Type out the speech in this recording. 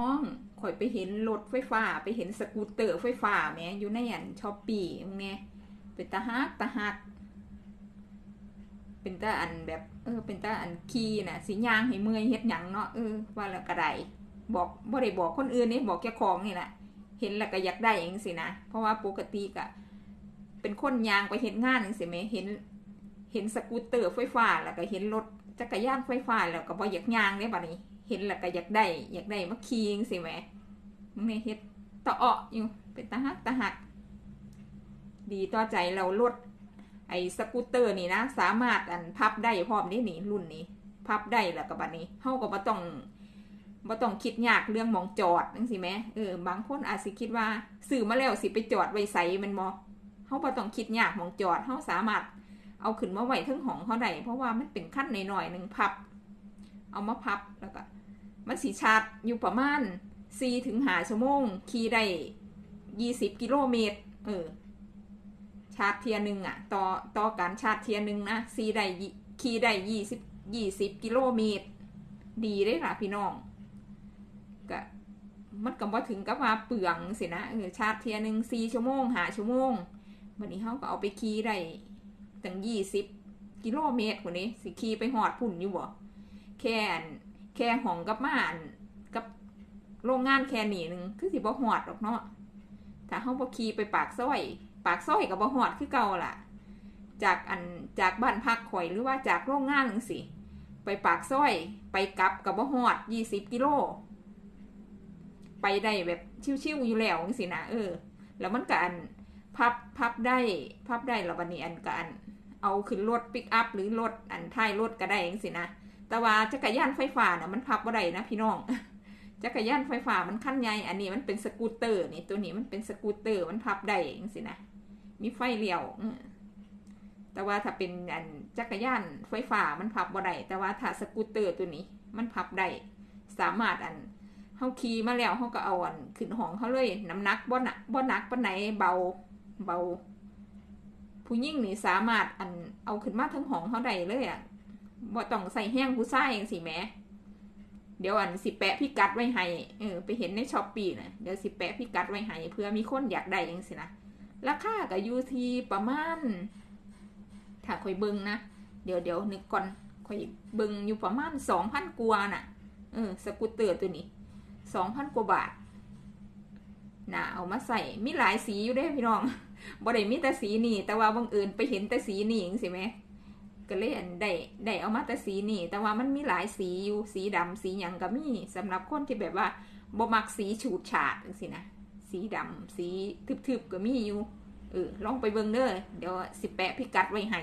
น้องข่อยไปเห็นรถไฟฟ้า ไปเห็นสกูตเตอร์ไฟฟ้าแหมอยู่ในอันช้อปปี้มึงเนี่ยเป็นตาฮักตาฮัก เป็นตาอันแบบ เออ เป็นตาอันขี่น่ะสิย่างให้เมื่อยเฮ็ดหยังเนาะเออว่าแล้วก็ไดบอกบ่ได้บอกคนอื่นนี่บอกแค่ของนี่แหละเห็นแล้วก็อยากได้อย่างสินะเพราะว่าปกติก็เป็นคนยางไปเห็นงานจังซี่แหมเห็น เห็นสกูตเตอร์ไฟฟ้าแล้วก็เห็นรถจักรยานไฟฟ้าแล้วก็บ่อยากยางเด้บัดนี้ เห็นแล้วก็อยากได้อยากได้มาขี่จังซี่แหมมึงนี่เฮ็ดตะเาะอยู่เป็นตาฮักตาฮัก ดีต่อใจเราลดไอ้สกูตเตอร์นี่นะสามารถอันพับได้พร้อมนี่นี่รุ่นนี้ พับได้แล้วก็บัดนี้เฮาก็บ่ต้องบ่ต้องคิดยากเรื่องหมองจอดจังซี่แหมเออบางคนอาจสิคิดว่าซื้อมาแล้วสิไปจอดไว้ไสมันบ่เฮาบ่ต้องคิดยากหมองจอดเฮาสามารถเอาขึ้นมาไว้ทั้งห้องเฮาได้เพราะว่ามันเป็นขั้นหน่อยๆหนึ่งพับ เอามาพับแล้วก็ มันสิชาร์จอยู่ประมาณ4ถึง5ชั่วโมง ขี่ได้20กิโลเมตร เออ ชาร์จเทียหนึ่งอะต่อต่อการชาร์จเทียหนึ่งนะซีได้ขี่ได้ยี่สิบยี่สิบกิโลเมตร ดีได้ค่ะพี่น้องก็มันก็บ่ถึงกับว่าเปลืองสินะเออชาร์จเทียหนึ่งสี่ชั่วโมงหาชั่วโมงวันนี้เขาก็เอาไปขี่ได้ตั้งยี่สิบกิโลเมตรคนนี้สิขี่ไปหอดพุ่นอยู่บ่แค่ แค่ห้องกับม่านกับโรงงานแค่นี้หนึ่งคือสิบ่หอดหรอกเนาะถ้าเขาบ่ขี่ไปปากซอย ปากซอยกับบ่หอดคือเก่าล่ะ จากอันจากบ้านพักข่อยหรือว่าจากโรงงานจังสิไปปากซอย ไปกลับกับบ่หอดยี่สิบกิโลไปได้แบบชิวๆอยู่แล้วจังสินะเออ แล้วมันก็อันพับพับได้พับได้แล้ววันนี้อันก็อันเอาขึ้นรถปิกอัพหรือรถอันท้ายรถก็ได้จังสินะ แต่ว่าจักรยานไฟฟ้าน่ะมันพับบ่ได้นะพี่น้องจักรยานไฟฟ้ามันขั้นใหญ่อันนี้มันเป็นสกูตเตอร์นี่ตัวนี้มันเป็นสกูตเตอร์มันพับได้จังสินะมีไฟเลี้ยวแต่ว่าถ้าเป็นอันจักรยานไฟฟ้ามันพับบ่ได้แต่ว่าถ้าสกูตเตอร์ตัวนี้ มันพับได้สามารถอันเฮาขี่มาแล้วเฮาก็เอาอันขึ้นห้องเขาเลยน้ำหนักบ่หนักบ่หนักปานไหนเบาเบา ผู้หญิงนี่สามารถอันเอาขึ้นมาทั้งห้องเขาได้เลยอะ บ่ต้องใส่แห้งผู้ชายจังซี่แหมเดี๋ยวอันสิแปะพี่กัดไว้ให้เออไปเห็นในช้อปปี้นะเดี๋ยวสิแปะพี่กัดไว้ให้เพื่อมีคนอยากได้ยังสินะราคาก็อยู่ที่ประมาณถ้าคอยเบิงนะเดี๋ยวเดี๋ยวนึกก่อนคอยเบิงอยู่ประมาณสองพันกว่าน่ะเออสกูตเตอร์ตัวนี้สองพันกว่าบาทน่ะเอามาใส่มีหลายสีอยู่เด้พี่น้องบ่ได้มีแต่สีนี่ แต่ว่าบังเอิญไปเห็นแต่สีนี่จังสิแหม ก็เลยอันได้ได้เอามาแต่สีนี่ แต่ว่ามันมีหลายสีอยู่สีดำสีหยังก็มีสำหรับคนที่แบบว่าบ่มักสีฉูดฉาดสินะสีดำสีทึบๆก็มีอยู่เออลองไปเบิ่งเด้อเดี๋ยวสิแปะพิกัดไว้ให้